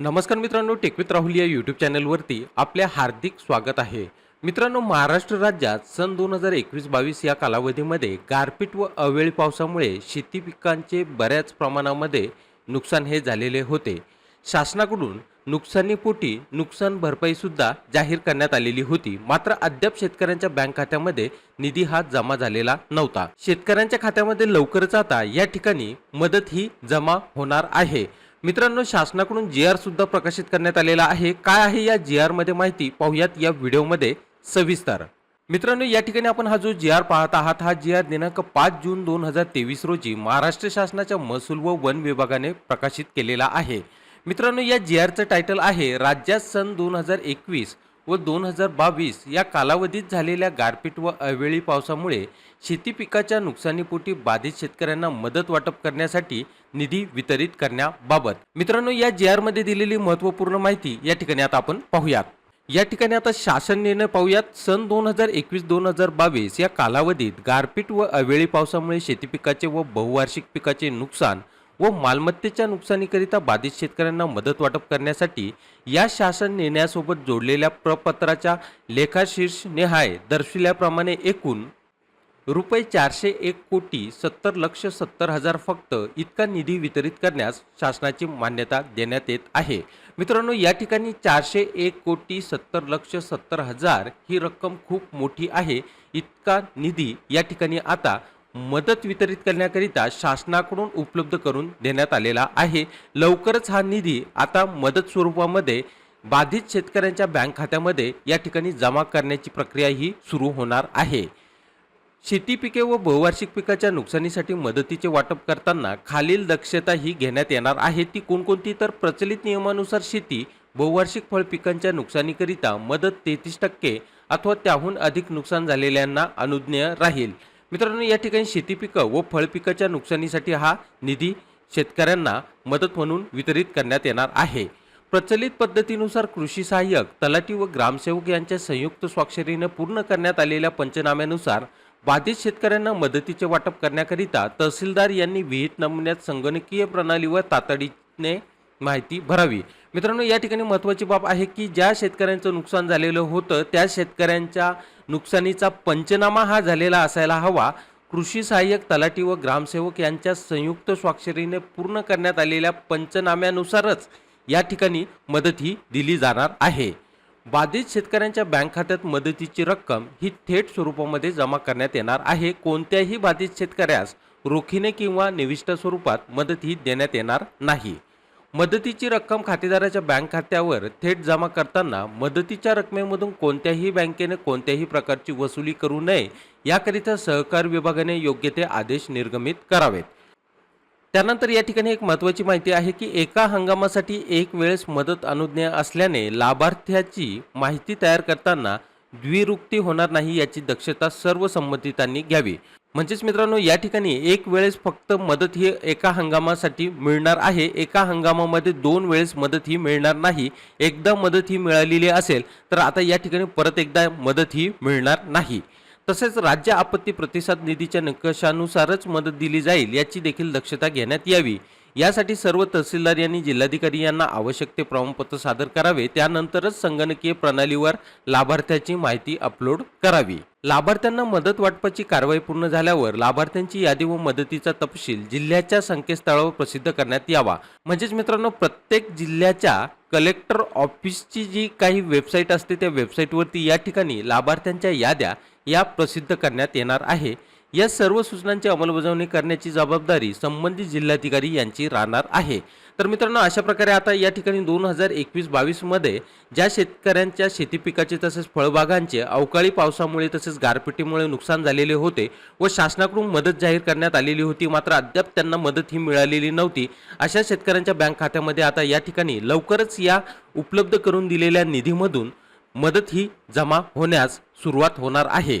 नमस्कार मित्रांनो टेकवित राहुल या यूट्यूब चॅनलवरती आपले हार्दिक स्वागत आहे. मित्रांनो महाराष्ट्र राज्यात सन दोन हजार एकवीस बावीस या कालावधीमध्ये गारपीट व अवेळी पावसामुळे शेती पिकांचे बऱ्याच प्रमाणामध्ये नुकसान हे झालेले होते. शासनाकडून नुकसानीपोटी नुकसान भरपाईसुद्धा जाहीर करण्यात आलेली होती. मात्र अद्याप शेतकऱ्यांच्या बँक खात्यामध्ये निधी हा जमा झालेला नव्हता. शेतकऱ्यांच्या खात्यामध्ये लवकरच आता या ठिकाणी मदत ही जमा होणार आहे. मित्रांनो शासनाकडून जी आर सुद्धा प्रकाशित करण्यात आलेला आहे. काय आहे या जी आरमध्ये माहिती पाहूयात या व्हिडिओमध्ये सविस्तर. मित्रांनो या ठिकाणी आपण हा जो जी आर पाहत आहात हा जी आर दिनांक पाच जून दोन हजार तेवीस रोजी महाराष्ट्र शासनाच्या महसूल व वन विभागाने प्रकाशित केलेला आहे. मित्रांनो या जी आरचं टायटल आहे राज्यात सन दोन हजार एकवीस व दोन हजार बावीस या कालावधीत झालेल्या गारपीट व अवेळी पावसामुळे शेती पिकाच्या नुकसानीपोटी बाधित शेतकऱ्यांना मदत वाटप करण्यासाठी निधी वितरित करण्याबाबत. मित्रांनो या जी आरमध्ये दिलेली महत्त्वपूर्ण माहिती या ठिकाणी आता आपण पाहूयात. या ठिकाणी आता शासन निर्णय पाहूयात. सन दोन हजार एकवीस दोन हजार बावीस या कालावधीत गारपीट व अवेळी पावसामुळे शेती पिकाचे व बहुवार्षिक पिकाचे नुकसान व मालमत्तेच्या नुकसानीकरिता बाधित शेतकऱ्यांना मदत वाटप करण्यासाठी या शासन निर्णयासोबत जोडलेल्या प्रपत्राच्या लेखाशीर्ष निहाय दर्शविल्याप्रमाणे एकूण रुपये चारशे एक कोटी सत्तर लक्ष सत्तर हजार फक्त इतका निधी वितरित करण्यास शासनाची मान्यता देण्यात येत आहे. मित्रांनो या ठिकाणी चारशे एक कोटी सत्तर लक्ष सत्तर हजार ही रक्कम खूप मोठी आहे. इतका निधी या ठिकाणी आता मदत वितरित करण्याकरिता शासनाकडून उपलब्ध करून देण्यात आलेला आहे. लवकरच हा निधी आता मदत स्वरूपामध्ये बाधित शेतकऱ्यांच्या बँक खात्यामध्ये या ठिकाणी जमा करण्याची प्रक्रिया ही सुरू होणार आहे. शेती पिके व बहुवार्षिक पिकाच्या नुकसानीसाठी मदतीचे वाटप करताना खालील दक्षता ही घेण्यात येणार आहे. ती कोणकोणती? तर प्रचलित नियमानुसार शेती बहुवार्षिक फळ पिकांच्या नुकसानीकरिता मदत तेहतीस टक्के अथवा त्याहून अधिक नुकसान झालेल्यांना अनुज्ञेय राहील. मित्रांनो या ठिकाणी शेती पिकं व फळपिकाच्या नुकसानीसाठी हा निधी शेतकऱ्यांना मदत म्हणून वितरित करण्यात येणार आहे. प्रचलित पद्धतीनुसार कृषी सहाय्यक तलाठी व ग्रामसेवक यांच्या संयुक्त स्वाक्षरीने पूर्ण करण्यात आलेल्या पंचनाम्यानुसार बाधित शेतकऱ्यांना मदतीचे वाटप करण्याकरिता तहसीलदार यांनी विहित नमुन्यात संगणकीय प्रणालीवर तातडीने माहिती भरावी. मित्रांनो या ठिकाणी महत्त्वाची बाब आहे की ज्या शेतकऱ्यांचं नुकसान झालेलं होतं त्या शेतकऱ्यांच्या नुकसानीचा पंचनामा हा झालेला असायला हवा. कृषी सहाय्यक तलाठी व ग्रामसेवक यांच्या संयुक्त स्वाक्षरीने पूर्ण करण्यात आलेल्या पंचनाम्यानुसारच या ठिकाणी मदत ही दिली जाणार आहे. बाधित शेतकऱ्यांच्या बँक खात्यात मदतीची रक्कम ही थेट स्वरूपामध्ये जमा करण्यात येणार आहे. कोणत्याही बाधित शेतकऱ्यास रोखीने किंवा निविष्ट स्वरूपात मदत ही देण्यात येणार नाही. मदतीची रक्कम खातेदाराच्या बँक खात्यावर थेट जमा करताना मदतीच्या रकमेमधून कोणत्याही बँकेने कोणत्याही प्रकारची वसुली करू नये याकरिता सहकार विभागाने योग्य ते आदेश निर्गमित करावेत. त्यानंतर या ठिकाणी एक महत्त्वाची माहिती आहे की एका हंगामासाठी एक वेळेस मदत अनुज्ञा असल्याने लाभार्थ्याची माहिती तयार करताना द्विरुक्ती होणार नाही याची दक्षता सर्व संबंधितांनी घ्यावी. म्हणजेच मित्रांनो या ठिकाणी एक वेळेस फक्त मदत ही एका हंगामासाठी मिळणार आहे. एका हंगामामध्ये दोन वेळेस मदत ही मिळणार नाही. एकदा मदत ही मिळालेली असेल तर आता या ठिकाणी परत एकदा मदत ही मिळणार नाही. तसेच राज्य आपत्ती प्रतिसाद निधीच्या निकषानुसारच मदत दिली जाईल याची देखील दक्षता घेण्यात यावी. यासाठी सर्व तहसीलदार यांनी जिल्हाधिकारी यांना आवश्यक ते प्रमाणपत्र सादर करावे. त्यानंतरच संगणकीय प्रणालीवर लाभार्थ्याची माहिती अपलोड करावी. लाभार्थ्यांना मदत वाटपाची कारवाई पूर्ण झाल्यावर लाभार्थ्यांची यादी व मदतीचा तपशील जिल्ह्याच्या संकेतस्थळावर प्रसिद्ध करण्यात यावा. म्हणजेच मित्रांनो प्रत्येक जिल्ह्याच्या कलेक्टर ऑफिसची जी काही वेबसाईट असते त्या वेबसाईटवरती या ठिकाणी लाभार्थ्यांच्या याद्या या प्रसिद्ध करण्यात येणार आहे. या सर्व सूचनांची अंमलबजावणी करण्याची जबाबदारी संबंधित जिल्हाधिकारी यांची राहणार आहे. तर मित्रांनो अशा प्रकारे आता या ठिकाणी दोन हजार एकवीस बावीसमध्ये ज्या शेतकऱ्यांच्या शेती पिकाचे तसेच फळबागांचे अवकाळी पावसामुळे तसेच गारपिटीमुळे नुकसान झालेले होते व शासनाकडून मदत जाहीर करण्यात आलेली होती मात्र अद्याप त्यांना मदत ही मिळालेली नव्हती. अशा शेतकऱ्यांच्या बँक खात्यामध्ये आता या ठिकाणी लवकरच या उपलब्ध करून दिलेल्या निधीमधून मदत ही जमा होण्यास सुरुवात होणार आहे.